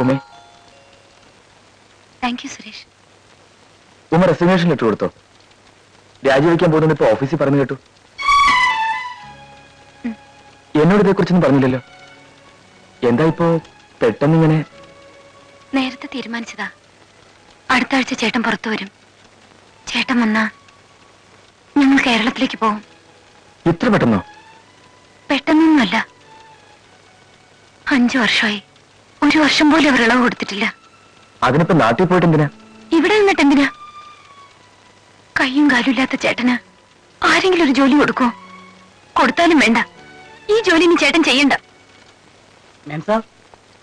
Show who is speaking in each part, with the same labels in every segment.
Speaker 1: ഉമേ.
Speaker 2: Thank you Suresh.
Speaker 1: ഉമ്മ resignation letter കൊടുത്തോ? രാജിവെക്കാൻ പോകുന്നത് ഇപ്പൊ ഓഫീസിൽ പറഞ്ഞു കേട്ടു. എന്നോട് ഇതേക്കുറിച്ചൊന്നും പറഞ്ഞില്ലല്ലോ. എന്താ ഇപ്പോ പെട്ടെന്നിങ്ങനെ
Speaker 2: നേരത്തെ തീരുമാനിച്ചതാ. അടുത്ത ആഴ്ച ചേട്ടൻ പുറത്തു വരും. ചേട്ടൻ വന്നാ ഞങ്ങൾ കേരളത്തിലേക്ക് പോകും
Speaker 1: ഇത്ര പെട്ടെന്നോ?
Speaker 2: പെട്ടെന്നൊന്നുമല്ല. അഞ്ചു വർഷമായി. ഒരു വർഷം പോലും അവർ ഇളവ് കൊടുത്തിട്ടില്ല
Speaker 1: അതിനിപ്പോ നാട്ടിൽ പോയിട്ട് എന്തിനാ
Speaker 2: ഇവിടെ നിന്നിട്ട് എന്തിനാ കയ്യും കാലും ഇല്ലാത്ത ചേട്ടന് ആരെങ്കിലും ഒരു ജോലി കൊടുക്കോ കൊടുത്താലും വേണ്ട ഈ ജോലി ഇനി ചേട്ടൻ ചെയ്യണ്ട
Speaker 3: मैम साहब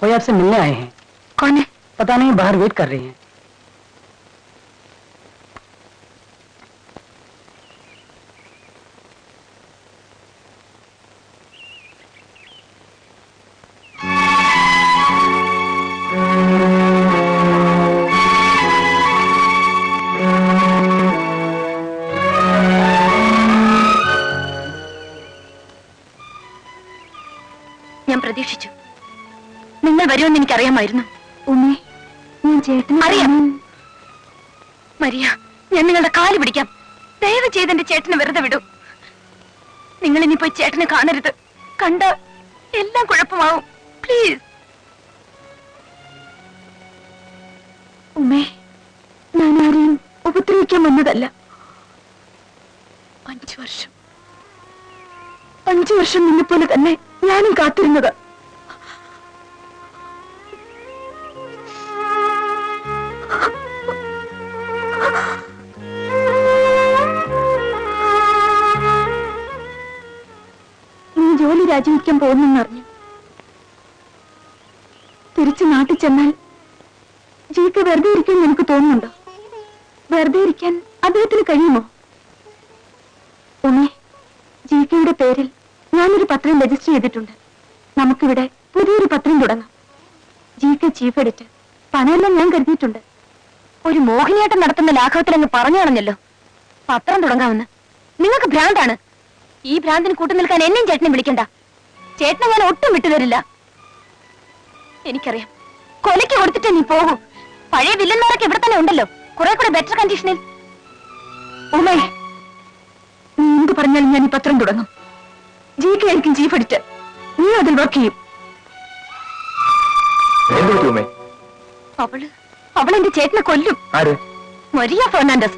Speaker 3: कोई आपसे मिलने आए हैं
Speaker 2: കോനെ
Speaker 3: पता नहीं बाहर वेट कर रही हैं
Speaker 2: പ്രതീക്ഷിച്ചു. നിങ്ങൾ വരുമെന്ന് എനിക്കറിയാമായിരുന്നു. ഉമ്മേ ഞാൻ ചേട്ടൻ അറിയാം. മരിയ ഞാൻ നിങ്ങളുടെ കാൽ പിടിക്കാം. ദയവ് ചെയ്ത് എന്റെ ചേട്ടനെ വെറുതെ വിടൂ. നിങ്ങൾ ഇനി പോയി ചേട്ടനെ കാണരുത്. കണ്ട എല്ലാം കുഴപ്പമാവും. പ്ലീസ് ഉമേ ഞാൻ ആരെയും ഉപദ്രവിക്കാൻ വന്നതല്ല. അഞ്ചു വർഷം. അഞ്ചു വർഷം നിന്നെപ്പോലെ തന്നെ ഞാനും കാത്തിരുന്നത്. രാജിവെക്കാൻ പോകുന്നെന്നറിഞ്ഞു. തിരിച്ചു നാട്ടിൽ ചെന്നാൽ ജീക്ക് വെറുതെ ഇരിക്കാൻ നിനക്ക് തോന്നുന്നുണ്ടോ? വെറുതെ ഇരിക്കാൻ അദ്ദേഹത്തിന് കഴിയുമോ? ഉമേ ജീക്കയുടെ പേരിൽ ഞാനൊരു പത്രം രജിസ്റ്റർ ചെയ്തിട്ടുണ്ട്. നമുക്കിവിടെ പുതിയൊരു പത്രം തുടങ്ങാം. ജീക്ക് ചീഫ് എഡിറ്റർ. പണമെല്ലാം ഞാൻ കരുതിയിട്ടുണ്ട്. ഒരു മോഹിനിയാട്ടം നടത്തുന്ന ലാഘവത്തിൽ അങ്ങ് കളഞ്ഞല്ലോ. പത്രം തുടങ്ങാമെന്ന്. നിങ്ങൾക്ക് ഭ്രാന്താണ്. ഈ ഭ്രാന്തിന് കൂട്ടുനിൽക്കാൻ എന്നെയും ചേട്ടനെ വിളിക്കണ്ട. ചേട്ടനെ ഞാൻ ഒട്ടും വിട്ടുതരില്ല എനിക്കറിയാം. കൊലയ്ക്ക് കൊടുത്തിട്ട് നീ പോകൂ. പഴയ വില്ലന്മാരൊക്കെ ഇവിടെ തന്നെ ഉണ്ടല്ലോ. കുറെ കൂടെ ബെറ്റർ കണ്ടീഷനിൽ ഉമേ നീ എന്ത് പറഞ്ഞാലും ഞാൻ ഈ പത്രം തുടങ്ങും. ജി കെ ആയിരിക്കും ചീഫ് എഡിറ്റർ നീ അതിൽ വർക്ക് ചെയ്യും. അവൾ അവൾ എന്റെ ചേട്ടനെ കൊല്ലും.
Speaker 3: Maria Fernandez.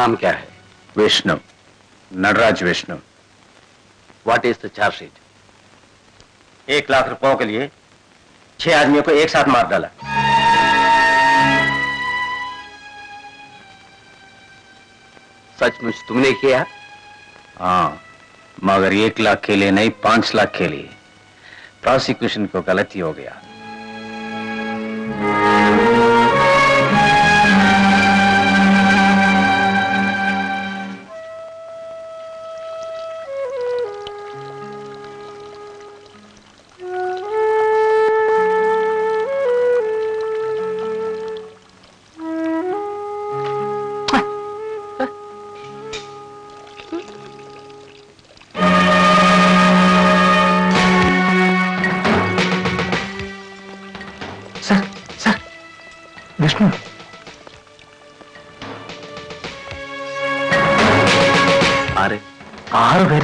Speaker 3: नाम क्या है?
Speaker 4: Vishnu. Natraj Vishnu.
Speaker 3: What is the chargesheet
Speaker 4: एक लाख रुपयों के लिए छह आदमियों को एक साथ मार डाला।
Speaker 3: सचमुच तुमने किया?
Speaker 4: हाँ मगर एक लाख के लिए नहीं पाँच लाख के लिए। प्रोसिक्यूशन को गलती हो गया।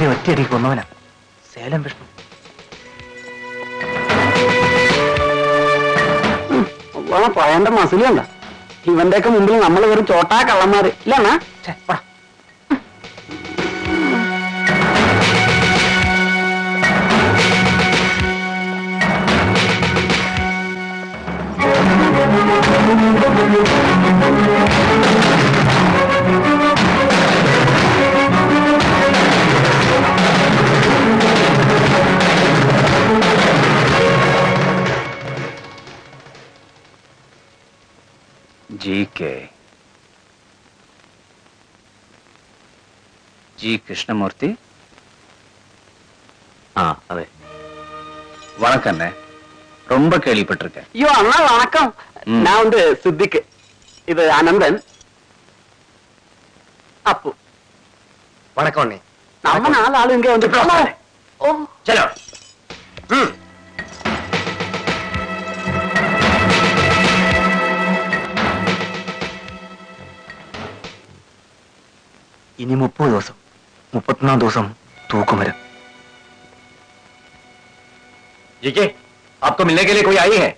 Speaker 1: പേരെ ഒറ്റയടി കൊന്നവനാ സേലം വിഷ്ണു
Speaker 3: പഴയന്റെ മസിലുണ്ട ഇവന്റെ ഒക്കെ മുമ്പിൽ നമ്മൾ വെറും ചോട്ടാ കള്ളന്മാര് ഇല്ലണ്ണ
Speaker 1: Thank വാ.
Speaker 4: ஜிகே ஜி கிருஷ்ணமூர்த்தி
Speaker 5: அதே வணக்கம்
Speaker 4: அண்ணே. ரொம்ப கேள்விப்பட்டிருக்கேன்.
Speaker 3: ஐயோ அண்ணா வணக்கம். நான் வந்து சித்திக்கு இது அனந்தன். அப்பு.
Speaker 5: வணக்கம் அண்ணே.
Speaker 3: நம்ம நாலு ஆளு இங்க வந்து ஓ.
Speaker 4: செலோ
Speaker 5: ഇനി മുപ്പത് ദിവസം മുപ്പത്തൊന്നാം ദിവസം തൂക്കുമരം
Speaker 4: जीके आपको मिलने के लिए कोई आई है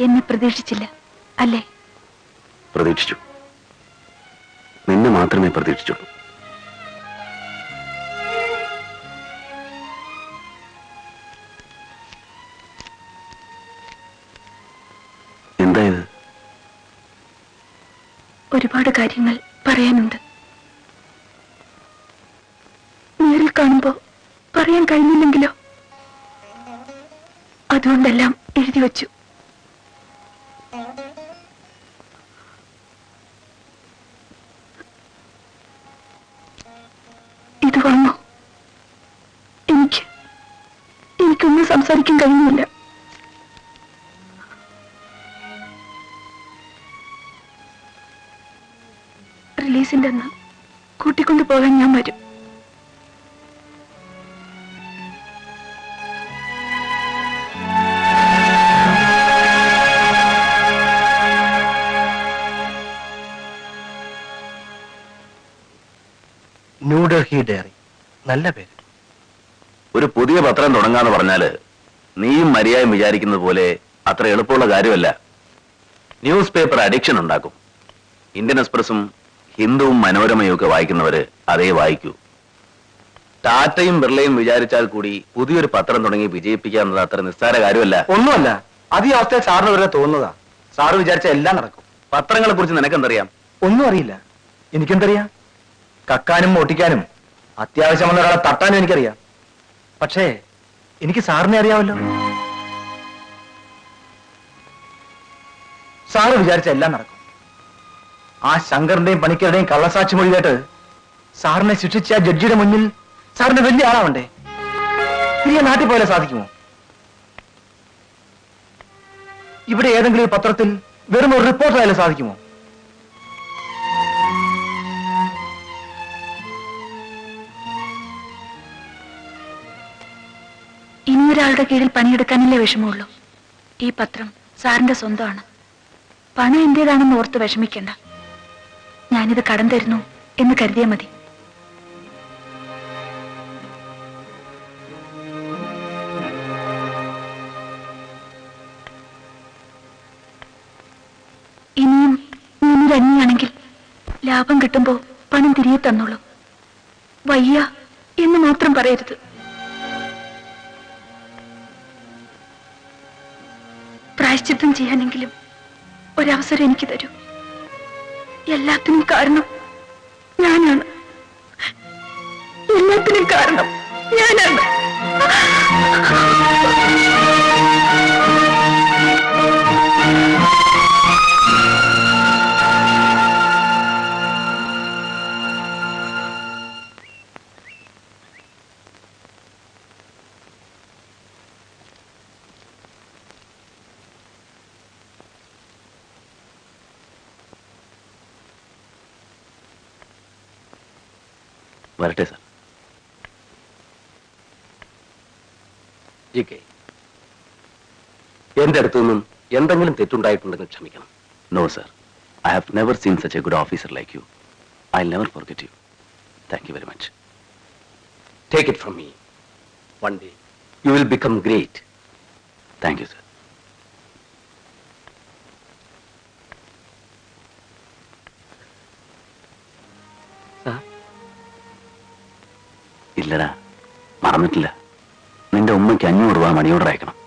Speaker 6: എന്നെ പ്രതീക്ഷിച്ചില്ല. അല്ലേ?
Speaker 5: പ്രതീക്ഷിച്ചു. നിന്നെ മാത്രമേ പ്രതീക്ഷിച്ചുള്ളൂ. എന്തായത്?
Speaker 6: ഒരുപാട് കാര്യങ്ങൾ പറയാനുണ്ട്. നേരിൽ കാണുമ്പോ പറയാൻ കഴിഞ്ഞില്ലെങ്കിലോ? അതുകൊണ്ടെല്ലാം എഴുതി വച്ചു. കഴിയുന്നില്ല. റിലീസിന്റെ അന്ന് കൂട്ടിക്കൊണ്ടു പോകാൻ ഞാൻ വരും.
Speaker 5: ന്യൂഡൽഹി ഡയറി. നല്ല പേര്.
Speaker 7: ഒരു പുതിയ പത്രം തുടങ്ങാന്ന് പറഞ്ഞാൽ നീയും മര്യാദയും വിചാരിക്കുന്നത് പോലെ അത്ര എളുപ്പമുള്ള കാര്യമല്ല. ന്യൂസ് പേപ്പർ അഡിക്ഷൻ ഉണ്ടാക്കും. ഇന്ത്യൻ എക്സ്പ്രസും ഹിന്ദുവും മനോരമയും ഒക്കെ വായിക്കുന്നവര് അതേ വായിക്കൂ. ടാറ്റയും ബിർളയും വിചാരിച്ചാൽ കൂടി പുതിയൊരു പത്രം തുടങ്ങി വിജയിപ്പിക്കുക എന്നത് അത്ര നിസ്സാര കാര്യമല്ല.
Speaker 5: ഒന്നുമല്ല അത് ഈ അവസ്ഥയിൽ സാറിന് വരെ തോന്നുന്നതാ. സാറ് വിചാരിച്ച എല്ലാം നടക്കും.
Speaker 7: പത്രങ്ങളെ കുറിച്ച് നിനക്കെന്തറിയാം?
Speaker 5: ഒന്നും അറിയില്ല. എനിക്കെന്തറിയാം? കക്കാനും ഒട്ടിക്കാനും അത്യാവശ്യമുള്ള ഒരാളെ തട്ടാനും എനിക്കറിയാം. പക്ഷേ എനിക്ക് സാറിനെ അറിയാമല്ലോ. സാറ് വിചാരിച്ച എല്ലാം നടക്കും. ആ ശങ്കറിന്റെയും പണിക്കരുടെയും കള്ളസാക്ഷി മൊഴി കേട്ട് സാറിനെ ശിക്ഷിച്ച ജഡ്ജിയുടെ മുന്നിൽ സാറിന് വലിയ ആളാവണ്ടേ? തിരികെ നാട്ടിൽ പോയാലേ സാധിക്കുമോ? ഇവിടെ ഏതെങ്കിലും പത്രത്തിൽ വെറും ഒരു റിപ്പോർട്ടർ ആയാലും സാധിക്കുമോ?
Speaker 6: ഇനിയൊരാളുടെ കീഴിൽ പണിയെടുക്കാനല്ലേ വിഷമമുള്ളൂ? ഈ പത്രം സാറിന്റെ സ്വന്തമാണ്. പണം എന്റേതാണെന്ന് ഓർത്ത് വിഷമിക്കണ്ട. ഞാനിത് കടം തരുന്നു എന്ന് കരുതിയാൽ മതി. ഇനിയും അന്യാണെങ്കിൽ ലാഭം കിട്ടുമ്പോ പണം തിരികെ തന്നോളൂ. വയ്യ എന്ന് മാത്രം പറയരുത്. പ്രായശ്ചിത്തം ചെയ്യാനെങ്കിലും ഒരവസരം എനിക്ക് തരൂ. എല്ലാത്തിനും കാരണം ഞാനാണ്. എല്ലാത്തിനും കാരണം ഞാനാണ്.
Speaker 7: വരട്ടെ സാർ.
Speaker 3: G K. എന്റെ അടുത്തു നിന്നും എന്തെങ്കിലും തെറ്റുണ്ടായിട്ടുണ്ടെങ്കിൽ ക്ഷമിക്കണം.
Speaker 7: No sir I have never seen such a good officer like you I never forget you thank you very much
Speaker 3: take it from me one day you will become great
Speaker 7: thank you sir ഇല്ലടാ. മറന്നിട്ടില്ല. നിന്റെ ഉമ്മയ്ക്ക് അഞ്ഞൂറ് രൂപ മണിയോടെ അയക്കണം.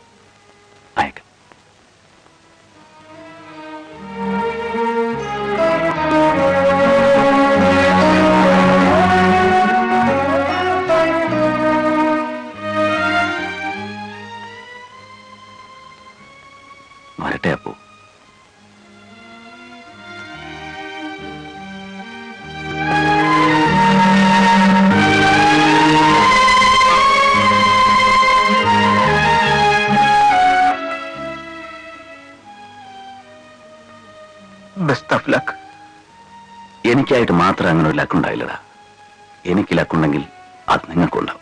Speaker 7: എനിക്കായിട്ട് മാത്രം അങ്ങനെ ഒരു ലക്കുണ്ടായില്ലടാ എനിക്ക് ലക്കുണ്ടെങ്കിൽ അത് നിങ്ങൾക്കുണ്ടാവും.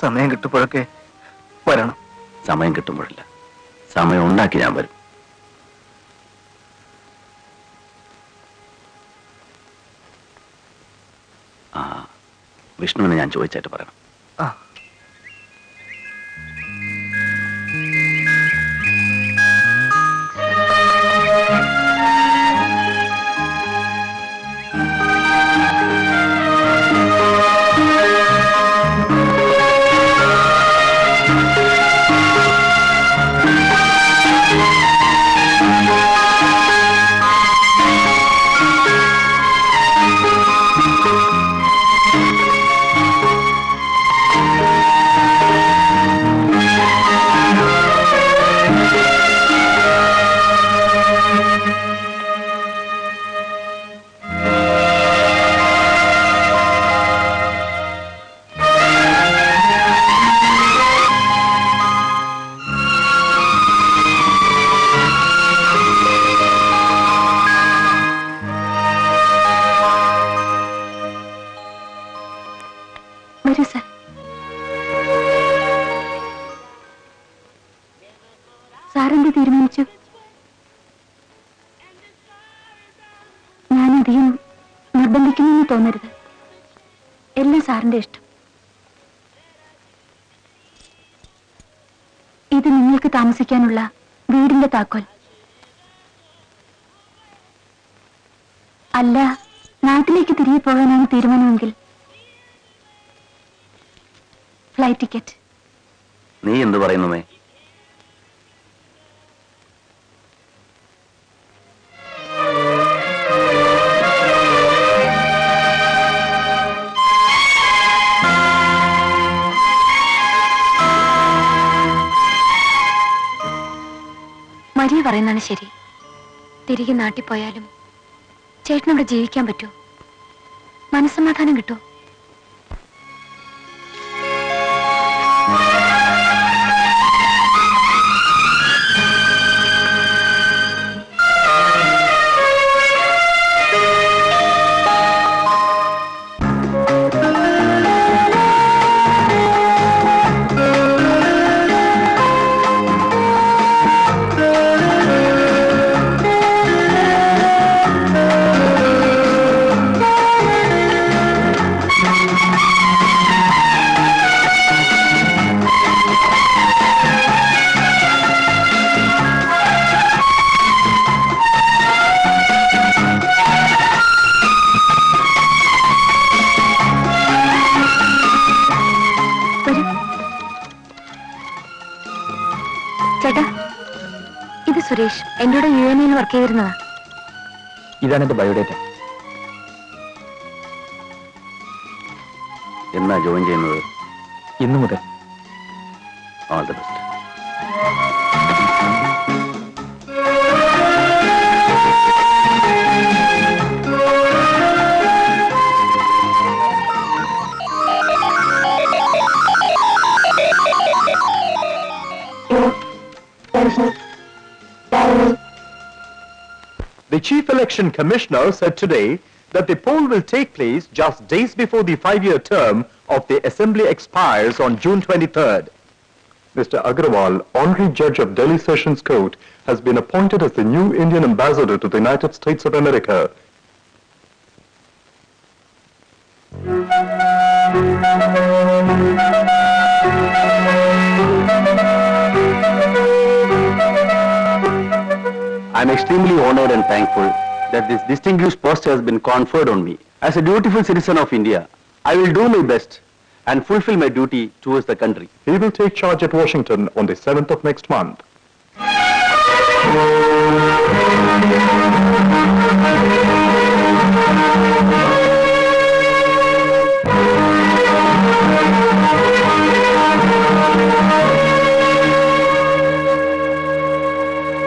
Speaker 5: സമയം കിട്ടുമ്പോഴൊക്കെ വരണം.
Speaker 7: സമയം കിട്ടുമ്പോഴില്ല. സമയം ഉണ്ടാക്കി ഞാൻ വരും. ആ വിഷ്ണുവിനെ ഞാൻ ചോദിച്ചായിട്ട് പറയണം.
Speaker 6: തോന്നരുത്. എല്ലാം സാറിന്റെ ഇഷ്ടം. ഇത് നിങ്ങൾക്ക് താമസിക്കാനുള്ള വീടിന്റെ താക്കോൽ. അല്ല നാട്ടിലേക്ക് തിരികെ പോകാനാണ് തീരുമാനമെങ്കിൽ? Flight ticket.
Speaker 7: നീ എന്ത് പറയുന്നുമേ
Speaker 6: മരിയ പറയുന്നതാണ് ശരി. തിരികെ നാട്ടിൽ പോയാലും ചേട്ടനവിടെ ജീവിക്കാൻ പറ്റുമോ മനസ്സമാധാനം കിട്ടുമോ സുരേഷ് എന്റെ കൂടെ യു എൻ എന്ന് വർക്ക് ചെയ്തിരുന്നതാ.
Speaker 5: ഇതാണ് എന്റെ ബയോഡേറ്റ.
Speaker 7: എന്നാ ജോയിൻ ചെയ്യുന്നത്?
Speaker 5: ഇന്നു മുതൽ.
Speaker 7: All the best
Speaker 8: The Chief Election Commissioner said today that the poll will take place just days before the five-year term of the Assembly expires on June 23rd. Mr. Agrawal, Honorary Judge of Delhi Sessions Court, has been appointed as the new Indian Ambassador to the United States of America.
Speaker 7: I am extremely honored and thankful that this distinguished post has been conferred on me. As a dutiful citizen of India,
Speaker 8: I will do my best and fulfill my duty towards the country. He will take charge at Washington on the 7th of next month.